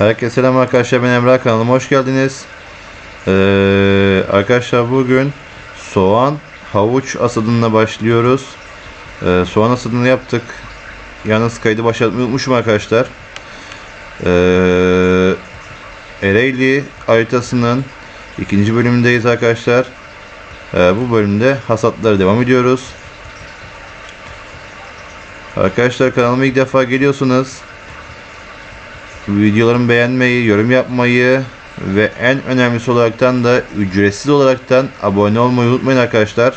Herkese selam arkadaşlar ben Emrah kanalıma hoş geldiniz. Ee, arkadaşlar bugün soğan havuç asadına başlıyoruz. Ee, soğan asadını yaptık. Yalnız kaydı başlatmayı unutmuşum arkadaşlar. Ee, Ereğli haritasının ikinci bölümündeyiz arkadaşlar. Ee, bu bölümde hasatlara devam ediyoruz. Arkadaşlar kanalıma ilk defa geliyorsunuz. Videolarımı beğenmeyi, yorum yapmayı ve en önemlisi olaraktan da ücretsiz olaraktan abone olmayı unutmayın arkadaşlar.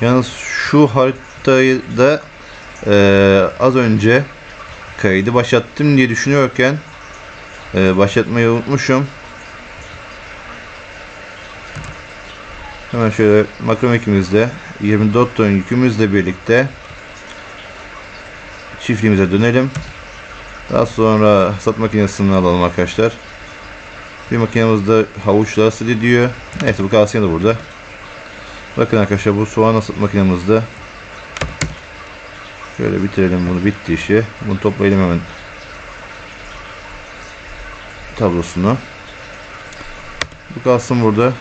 Yalnız şu haritayı da eee, az önce kaydı başlattım diye düşünüyorken eee, başlatmayı unutmuşum. Hemen şöyle makrom ekimizde 24 ton yükümüzle birlikte çiftliğimize dönelim. Daha sonra hasat makinesini alalım arkadaşlar. Bir makinemizde havuçlar sil ediyor. Neyse bu kalsın da burada. Bakın arkadaşlar bu soğan hasat makinemizde. Şöyle bitirelim bunu bitti işi. Bunu toplayalım hemen tablosunu. Bu kalsın burada.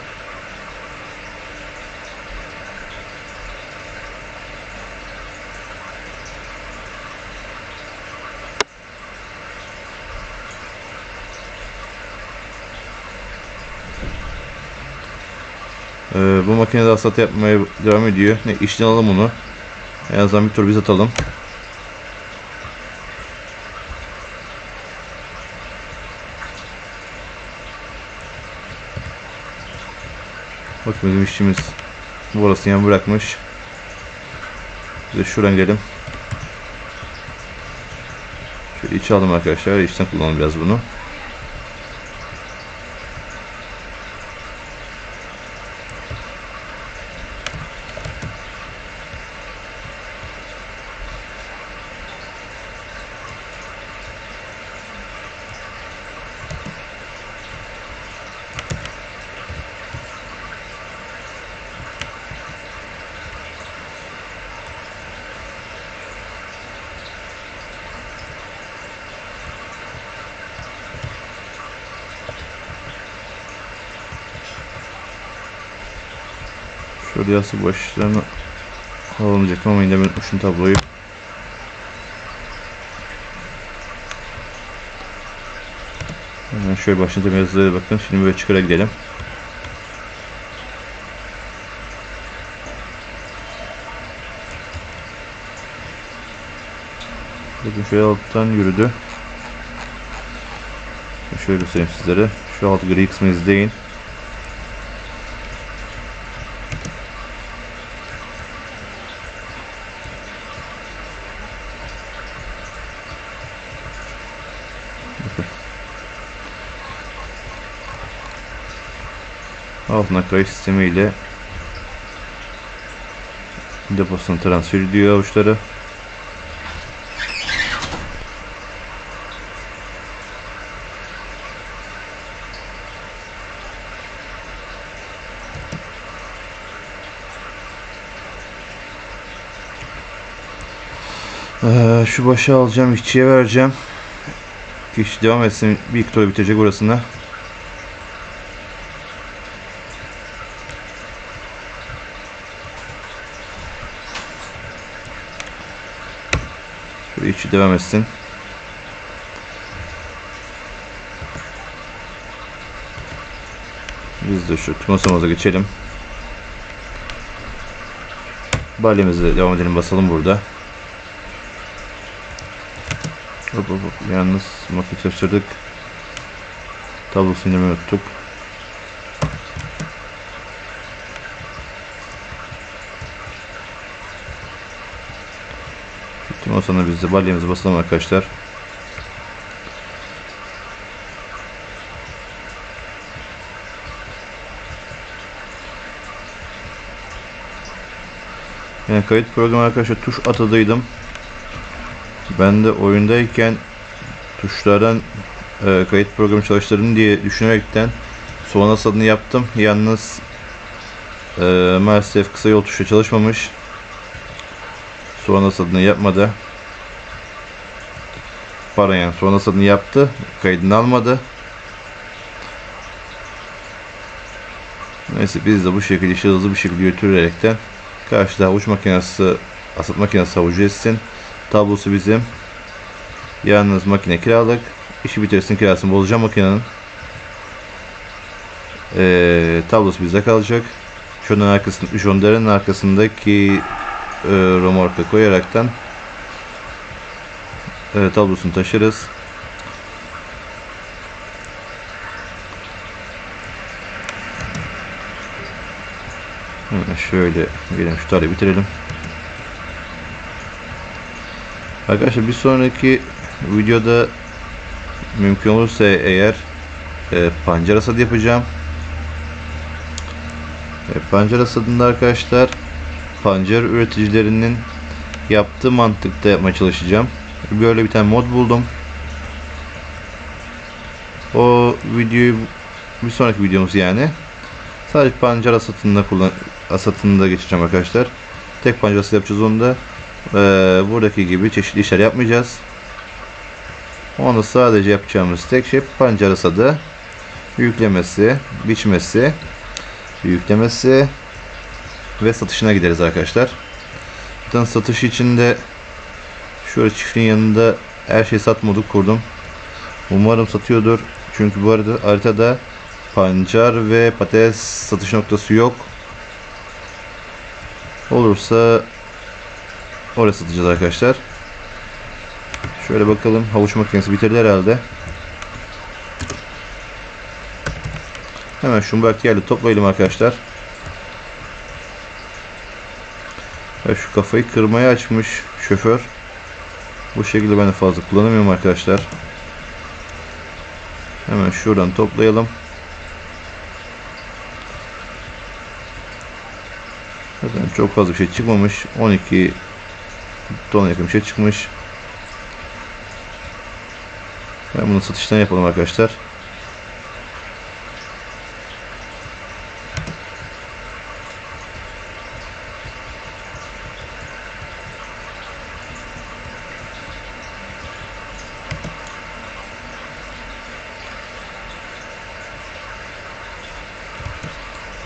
Bu makinede hasat yapmaya devam ediyor. Ne işten alalım onu. En azından bir tur biz atalım. Bak bizim işçimiz bu arasını yan bırakmış. Biz de şuradan gidelim. Şöyle içe alalım arkadaşlar. İçten kullanalım biraz bunu. Şöyle yassı başlarını alamayacak ama yine ben unutmuşum tabloyu. Hemen şöyle başlayalım yazılara bakın. Şimdi böyle çıkara gidelim. Bakın şöyle alttan yürüdü. Şöyle göstereyim sizlere. Şu alt gri kısmı izleyin. Altına kayış sistemiyle deposuna transfer ediyor avuçları. Ee, şu başı alacağım, işçiye vereceğim. İş devam etsin. Bir iki bitecek burasında. Etsin. Biz de şu masamıza geçelim. Balyemize devam edelim basalım burada. Hop hop hop. Yalnız makine çalıştırdık. Tablosunu indirmeyi unuttuk. Sonra biz de balyamızı basalım arkadaşlar. Yani kayıt programı arkadaşlar tuş atadıydım. Ben de oyundayken tuşlardan e, kayıt programı çalıştırdım diye düşünerekten soğan asadını yaptım. Yalnız e, maalesef kısa yol tuşu çalışmamış. soğan hasadını yapmadı. Pardon yani soğan hasadını yaptı. Kaydını almadı. Neyse biz de bu şekilde işi hızlı bir şekilde götürerekten karşıda havuç makinesi asat makinesi havucu etsin. Tablosu bizim. Yalnız makine kiralık. İşi bitirsin kirasını bozacağım makinenin. Ee, tablosu bizde kalacak. Şunun arkasında, şunların arkasındaki e, romorka koyaraktan e, tablosunu taşırız. Şöyle gelin şu tarihi bitirelim. Arkadaşlar bir sonraki videoda mümkün olursa eğer e, pancar hasadı yapacağım. E, pancar hasadında arkadaşlar pancar üreticilerinin yaptığı mantıkta yapmaya çalışacağım. Böyle bir tane mod buldum. O videoyu bir sonraki videomuz yani. Sadece pancar asatında kullan asatında geçeceğim arkadaşlar. Tek pancar asatı yapacağız onu da. Ee, buradaki gibi çeşitli işler yapmayacağız. Onu sadece yapacağımız tek şey pancar asadı. Yüklemesi, biçmesi, yüklemesi ve satışına gideriz arkadaşlar. Zaten satış için de şöyle çiftliğin yanında her şeyi sat modu kurdum. Umarım satıyordur. Çünkü bu arada haritada pancar ve patates satış noktası yok. Olursa oraya satacağız arkadaşlar. Şöyle bakalım. Havuç makinesi bitirdi herhalde. Hemen şunu bak yerli toplayalım arkadaşlar. Ya şu kafayı kırmaya açmış şoför. Bu şekilde ben de fazla kullanamıyorum arkadaşlar. Hemen şuradan toplayalım. Zaten çok fazla bir şey çıkmamış. 12 ton yakın bir şey çıkmış. Ben bunu satıştan yapalım arkadaşlar.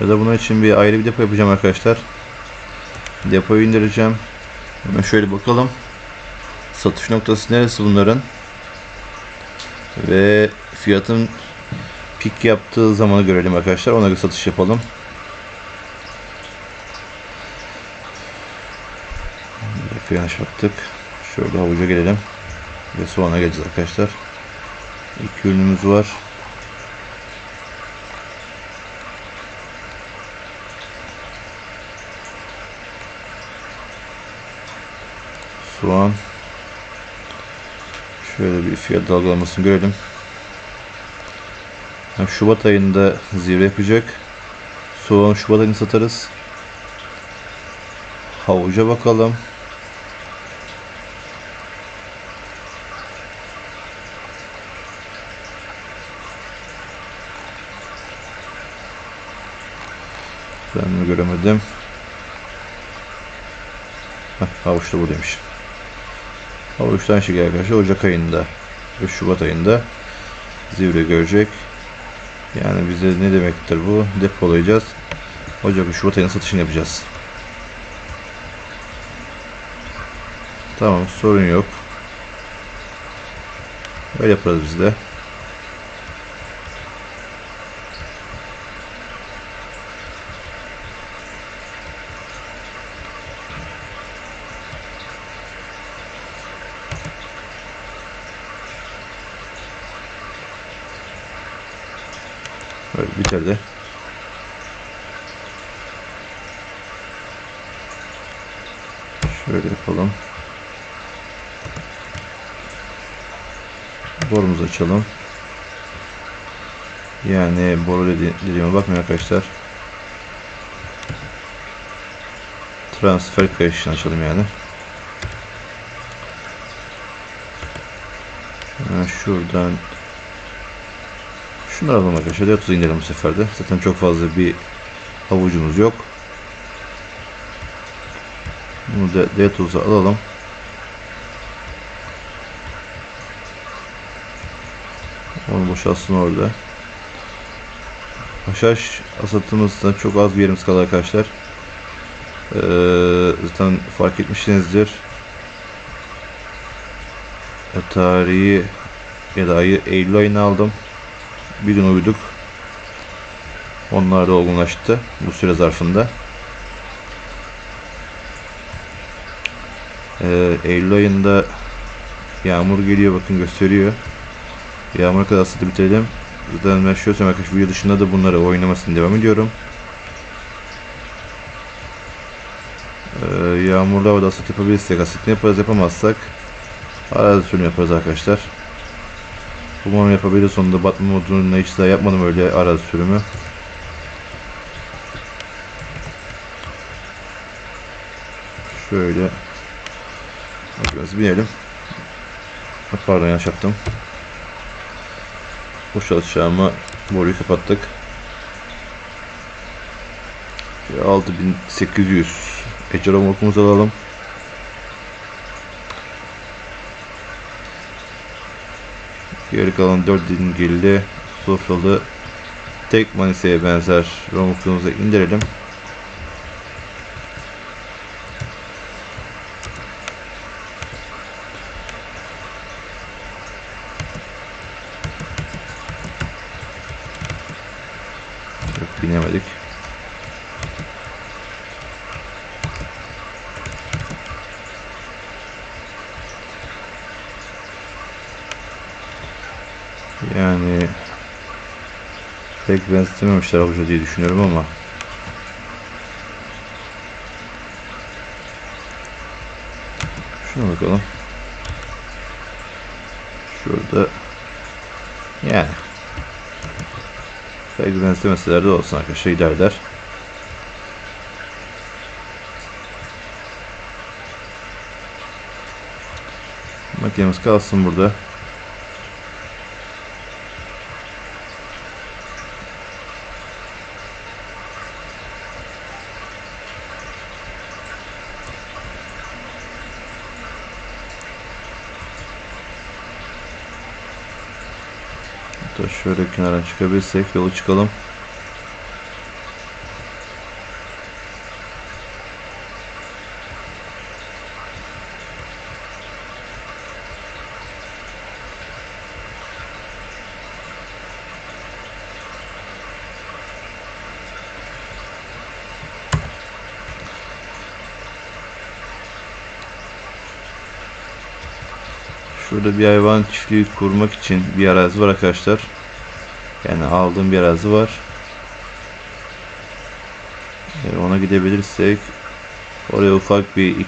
Ya da bunun için bir ayrı bir depo yapacağım arkadaşlar. Depoyu indireceğim. Hemen şöyle bakalım. Satış noktası neresi bunların? Ve fiyatın pik yaptığı zamanı görelim arkadaşlar. Ona göre satış yapalım. Yanlış baktık. Şöyle havuca gelelim. Ve soğana geleceğiz arkadaşlar. İki ürünümüz var. Soğan. Şöyle bir fiyat dalgalamasını görelim. Şubat ayında zirve yapacak. Soğan Şubat ayında satarız. Havuca bakalım. Ben mi göremedim? Heh, havuç da buradaymış. Havuçtan şey arkadaşlar Ocak ayında ve Şubat ayında zirve görecek. Yani bize ne demektir bu? Depolayacağız. Ocak ve Şubat ayında satışını yapacağız. Tamam sorun yok. Öyle yaparız biz de. Böyle bitirdi. Şöyle yapalım. Borumuzu açalım. Yani boru dedi dediğime bakmayın arkadaşlar. Transfer kayışını açalım yani. Hemen şuradan Şunları alalım arkadaşlar. 30 indirelim bu sefer de. Zaten çok fazla bir havucumuz yok. Bunu da D alalım. Onu boşaltsın orada. Haşhaş asatımızda çok az bir yerimiz kaldı arkadaşlar. Ee, zaten fark etmişsinizdir. E, tarihi ya da Eylül ayını aldım. Bir gün uyuduk. Onlar da olgunlaştı bu süre zarfında. Ee, Eylül ayında yağmur geliyor bakın gösteriyor. Yağmur kadar asıtı bitirelim. Zaten ben şöyle arkadaşlar video dışında da bunları oynamasını devam ediyorum. Ee, yağmurlu havada asit yapabilirsek asitini yaparız yapamazsak arazi sürümü yaparız arkadaşlar. Umarım yapabiliriz sonunda batma modunu hiç daha yapmadım öyle arazi sürümü. Şöyle Bakıyoruz binelim. Pardon yanlış yaptım. Boşaltacağıma boruyu kapattık. 6800 Ecel omurkumuzu alalım. Geri kalan 4 dingilli sofralı tek maniseye benzer romukluğumuzu indirelim. Yok binemedik. Yani pek benzetememişler avuca diye düşünüyorum ama Şuna bakalım. Şurada yani pek benzetemeseler de olsun arkadaşlar eder. Makinemiz kalsın burada. Şöyle kenara çıkabilsek yolu çıkalım. Şurada bir hayvan çiftliği kurmak için bir arazi var arkadaşlar. Yani aldığım bir var. Ee, ona gidebilirsek oraya ufak bir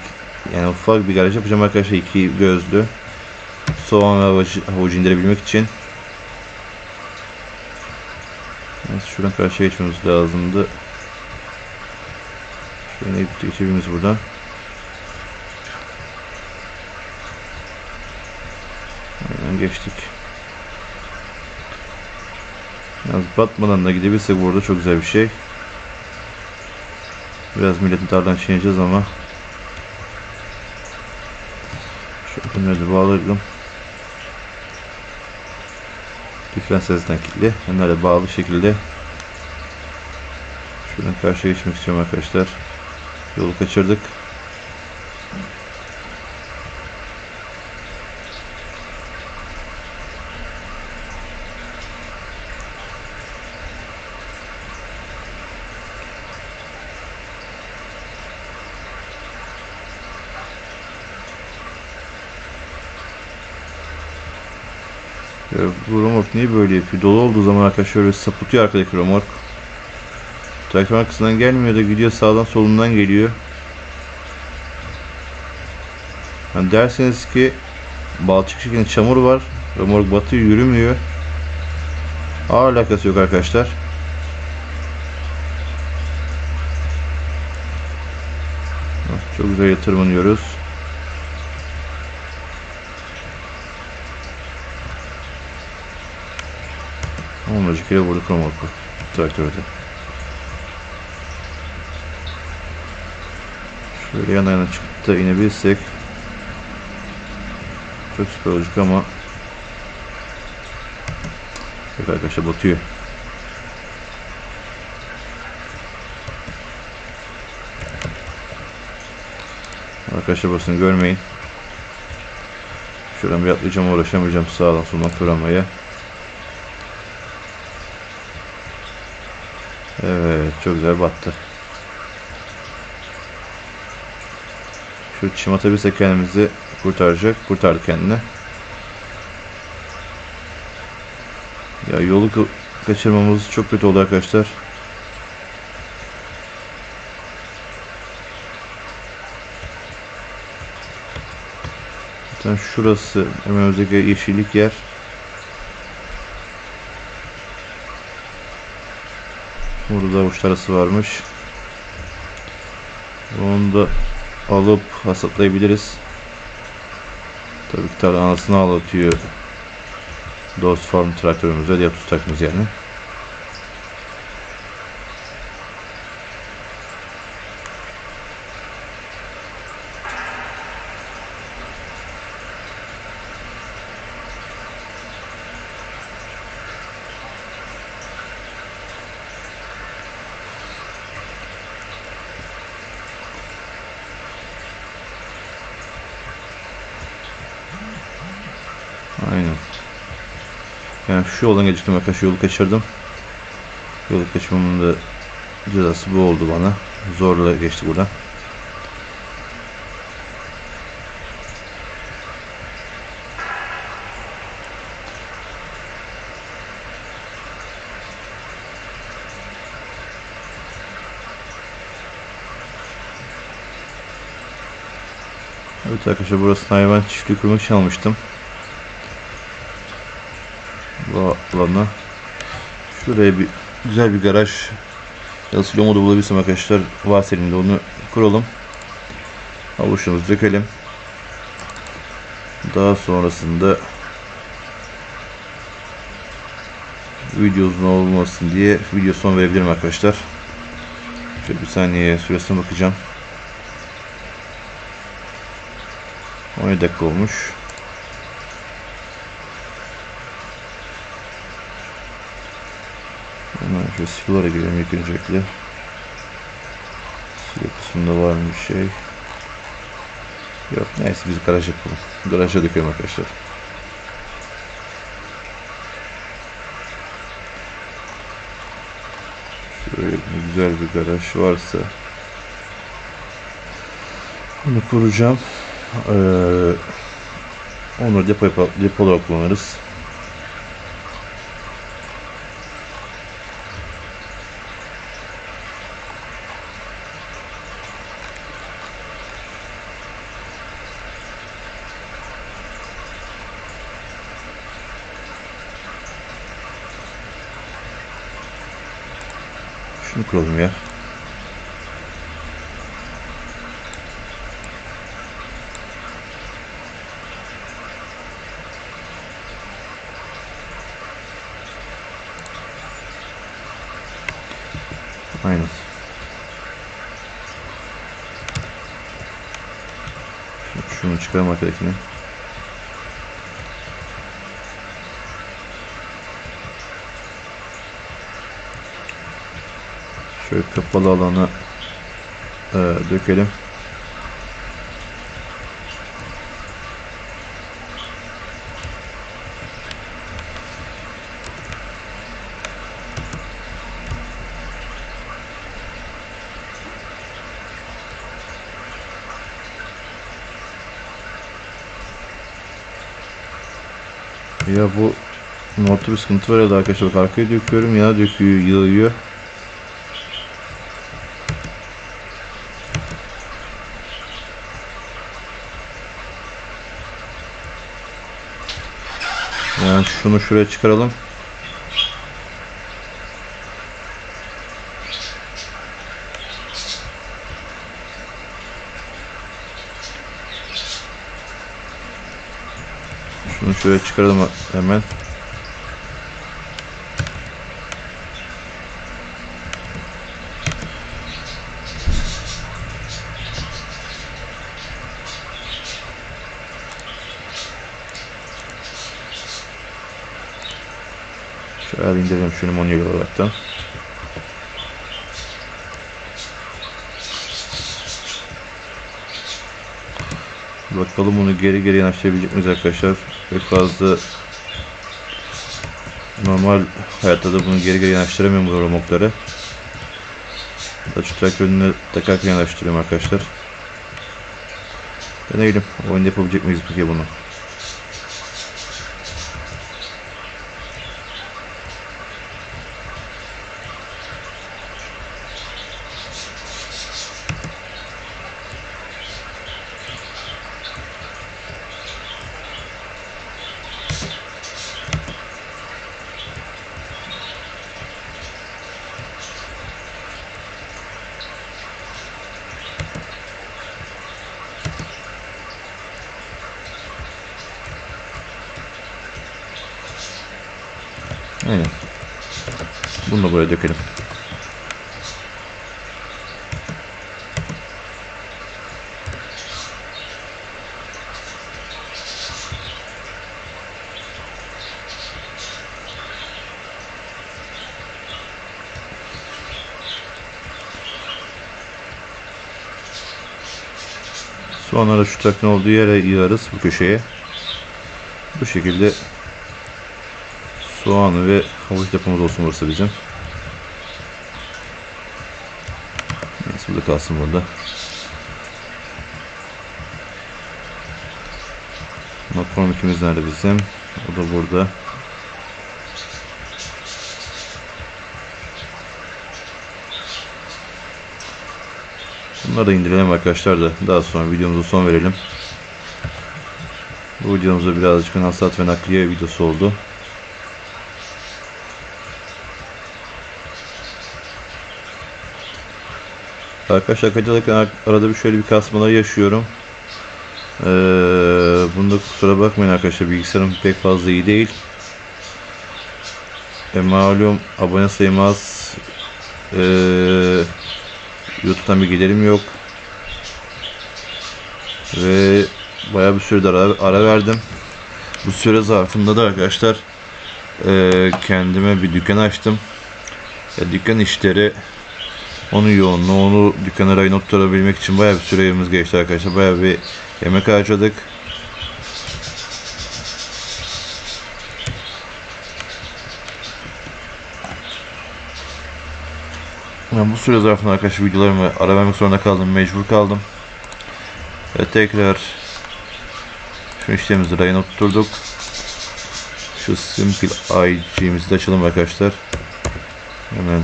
yani ufak bir garaj yapacağım arkadaşlar iki gözlü soğan havucu, indirebilmek için. Evet, şuradan karşıya geçmemiz lazımdı. Şöyle geçebiliriz buradan. Aynen geçtik. Yalnız batmadan da gidebilsek burada çok güzel bir şey. Biraz milletin tarladan çiğneyeceğiz ama şu önleri bağlayalım. Diferansiyelden kilitli. Onlarla bağlı şekilde şuradan karşıya geçmek istiyorum arkadaşlar. Yolu kaçırdık. Bu remork niye böyle yapıyor? Dolu olduğu zaman arkadaşlar şöyle sapıtıyor arkadaki remork. Traktör arkasından gelmiyor da gidiyor sağdan solundan geliyor. Yani derseniz ki balçık şeklinde çamur var. Remork batıyor yürümüyor. Alakası yok arkadaşlar. Çok güzel tırmanıyoruz. Onlarca kere vurduk remorku traktörde. Şöyle yana yana çıkıp da inebilsek çok süper olacak ama Yok arkadaşlar batıyor. Arkadaşlar basını görmeyin. Şuradan bir atlayacağım uğraşamayacağım sağdan soldan kıramaya. Evet çok güzel battı. Şu çim atabilsek kendimizi kurtaracak. Kurtardı kendini. Ya yolu ka- kaçırmamız çok kötü oldu arkadaşlar. Zaten şurası hemen özellikle yeşillik yer. Burada da avuç tarası varmış. Onu da alıp hasatlayabiliriz. Tabii ki tarla anasını ağlatıyor. Dost Farm traktörümüzde diğer tutakımız yani. Aynen. Yani şu yoldan geciktim arkadaşlar yolu kaçırdım. Yolu kaçırmamın da cezası bu oldu bana. Zorla geçti buradan. Evet arkadaşlar burası hayvan çiftliği kurmak için almıştım. Bu alanı. Şuraya bir güzel bir garaj ya da modu bulabilirsem arkadaşlar varsa elimde onu kuralım. Avuçumuzu dökelim. Daha sonrasında video uzun olmasın diye video son verebilirim arkadaşlar. Şöyle bir saniye süresine bakacağım. 17 dakika olmuş. Şu silolara girelim ilk öncelikle. Silo kısmında var mı bir şey? Yok neyse biz garaj yapalım. Garaja dökelim arkadaşlar. Şöyle güzel bir garaj varsa bunu kuracağım. Ee, onu depo, depo olarak kullanırız. Şunu kuralım ya. Aynen. Şunu çıkarım arkadakini. Şöyle kapalı alana e, dökelim. Ya bu modda bir sıkıntı var ya arkadaşlar. Bak arkaya döküyorum ya döküyor, yığıyor. Yani şunu şuraya çıkaralım. Şunu şuraya çıkaralım hemen. Şöyle indirelim şunu manuel olaraktan. Bakalım bunu geri geri yanaştırabilecek miyiz arkadaşlar? Pek fazla normal hayatta da bunu geri geri yanaştıramıyorum bu remokları. Da şu traktör önüne takarken yanaştırıyorum arkadaşlar. Deneyelim. Oyunda yapabilecek miyiz peki bunu? Aynen. Bunu da buraya dökelim. Sonra şu takın olduğu yere yığarız bu köşeye. Bu şekilde soğanı ve havuç depomuz olsun burası bizim. Kalsın burada. McCormick'imiz nerede bizim? O da burada. Bunları da indirelim arkadaşlar da daha sonra videomuza son verelim. Bu videomuzda birazcık hasat ve nakliye videosu oldu. Arkadaşlar kaçarken arada bir şöyle bir kasmalar yaşıyorum. Ee, bunda kusura bakmayın arkadaşlar bilgisayarım pek fazla iyi değil. E, malum abone sayım az. Ee, YouTube'dan bir gelirim yok. Ve bayağı bir süredir ara, ara verdim. Bu süre zarfında da arkadaşlar e, kendime bir dükkan açtım. E, dükkan işleri onun yoğunluğu, onu dükkana rayına tutturabilmek için bayağı bir süremiz geçti arkadaşlar. Bayağı bir emek harcadık. Ben bu süre zarfında arkadaşlar videolarımı ara vermek zorunda kaldım. Mecbur kaldım. Ve tekrar şu işlemimizi rayına tutturduk. Şu Simple IG'mizi de açalım arkadaşlar. Hemen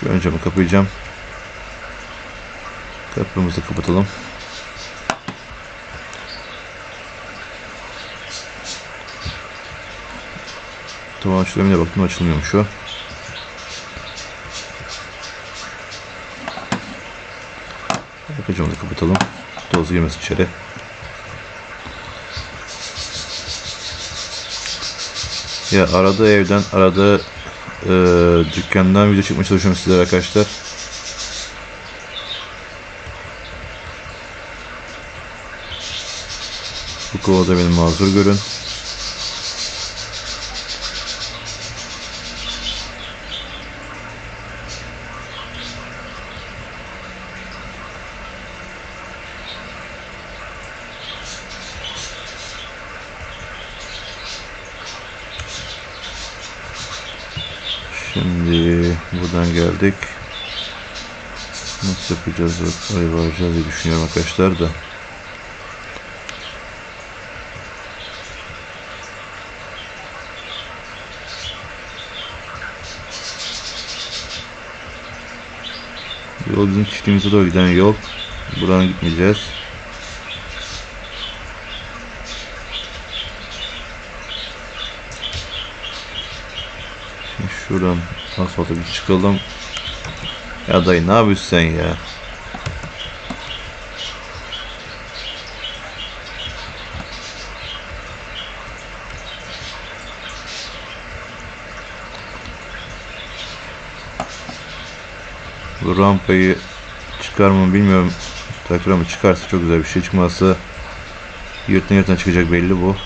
şu ön camı kapayacağım. Kapımızı kapatalım. Tamam açılıyor baktım açılmıyormuş o. Camı da kapatalım. Toz girmesin içeri. Ya arada evden arada e, dükkandan video çekmeye çalışıyorum sizlere arkadaşlar. Bu konuda beni mazur görün. Şimdi buradan geldik. Nasıl yapacağız? Oraya varacağız diye düşünüyorum arkadaşlar da. Yol bizim çiftliğimize doğru giden yol. Buradan gitmeyeceğiz. Şimdi şuradan asfalta bir çıkalım. Ya dayı ne yapıyorsun sen ya? Bu rampayı çıkar mı bilmiyorum. Takır ama çıkarsa çok güzel bir şey. Çıkmazsa yırtına yırtına çıkacak belli bu.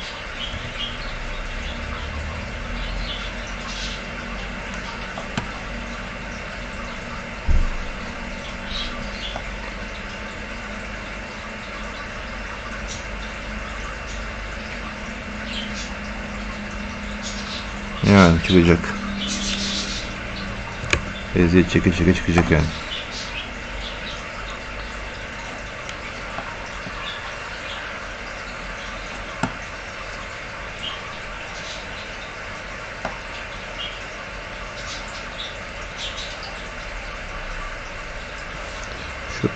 Yani çıkacak. Eziyet çeke çeke çıkacak yani.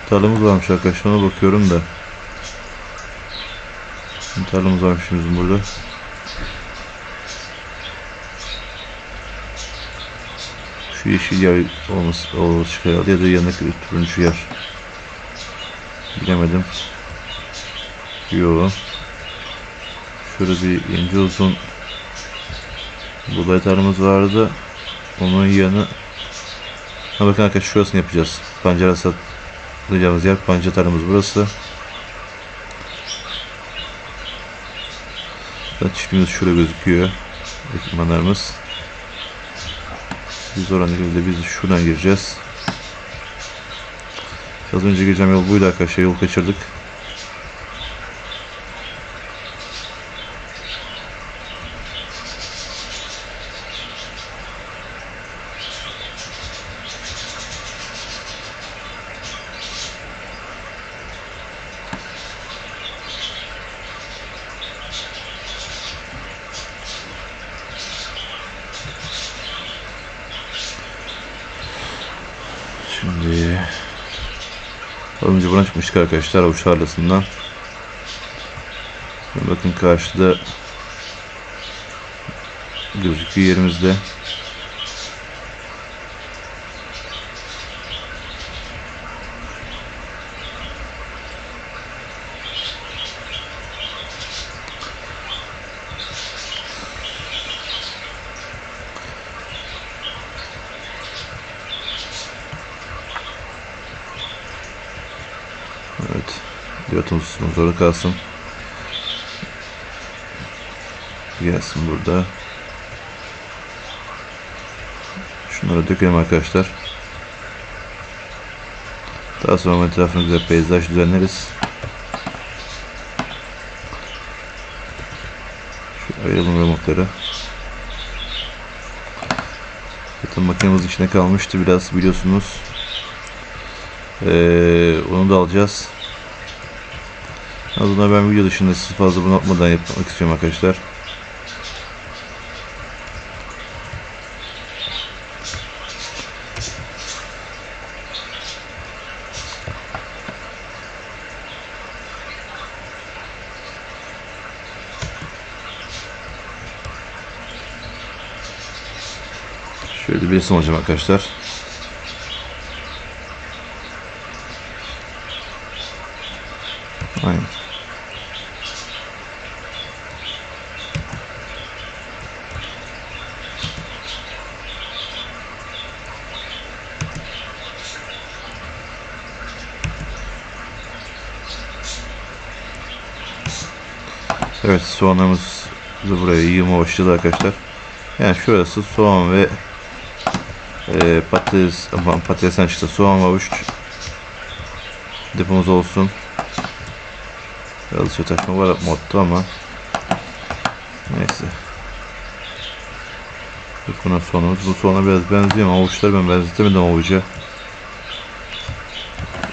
Tarlamız varmış arkadaşlar ona bakıyorum da. Tarlamız varmış bizim burada. Şu yeşil yer olması olması herhalde ya da yanındaki turuncu yer. Bilemedim. Yo. Şöyle bir ince uzun buğday tarlamız vardı. Onun yanı Ha bakın arkadaşlar şurasını yapacağız. Pancara satacağımız yer pancar tarlamız burası. Çiftliğimiz şurada gözüküyor. Ekipmanlarımız. Biz oradan de biz şuradan gireceğiz. Az önce gireceğim yol buydu arkadaşlar. Yol kaçırdık. Şimdi az önce buna çıkmıştık arkadaşlar avuç tarlasından. Bakın karşıda gözüküyor yerimizde. Evet. Diyotun susmak zorunda kalsın. Gelsin burada. Şunları dökelim arkadaşlar. Daha sonra etrafına güzel peyzaj düzenleriz. Şu ayıralım remoteları. Zaten makinemiz içine kalmıştı biraz biliyorsunuz. Ee, onu da alacağız. Aslında ben video dışında siz fazla bunu yapmadan yapmak istiyorum arkadaşlar. Şöyle bir resim arkadaşlar. Aynen. Da buraya yığma başladı arkadaşlar. Yani şurası soğan ve e, patates, patatesten çıktı soğan ve avuç depomuz olsun. Biraz taşma var modda ama neyse. Bu buna sonumuz. Bu sona biraz benziyor ama avuçları ben benzetemedim avuca.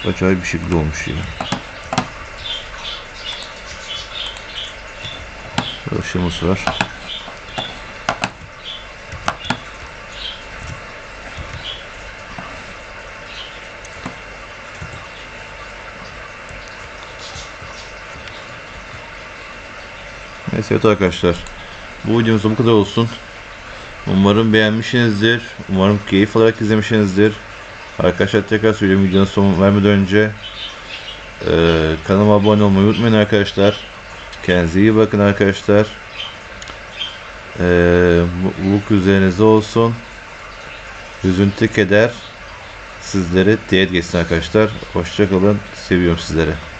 Acayip bir şekilde olmuş ya. Işığımız var. Neyse evet arkadaşlar. Bu videomuz bu kadar olsun. Umarım beğenmişsinizdir. Umarım keyif alarak izlemişsinizdir. Arkadaşlar tekrar söyleyeyim videonun son vermeden önce e, kanalıma abone olmayı unutmayın arkadaşlar. Kendinize iyi bakın arkadaşlar. E, mutluluk üzerinize olsun. Üzüntü keder sizleri diyet geçsin arkadaşlar. Hoşçakalın. Seviyorum sizleri.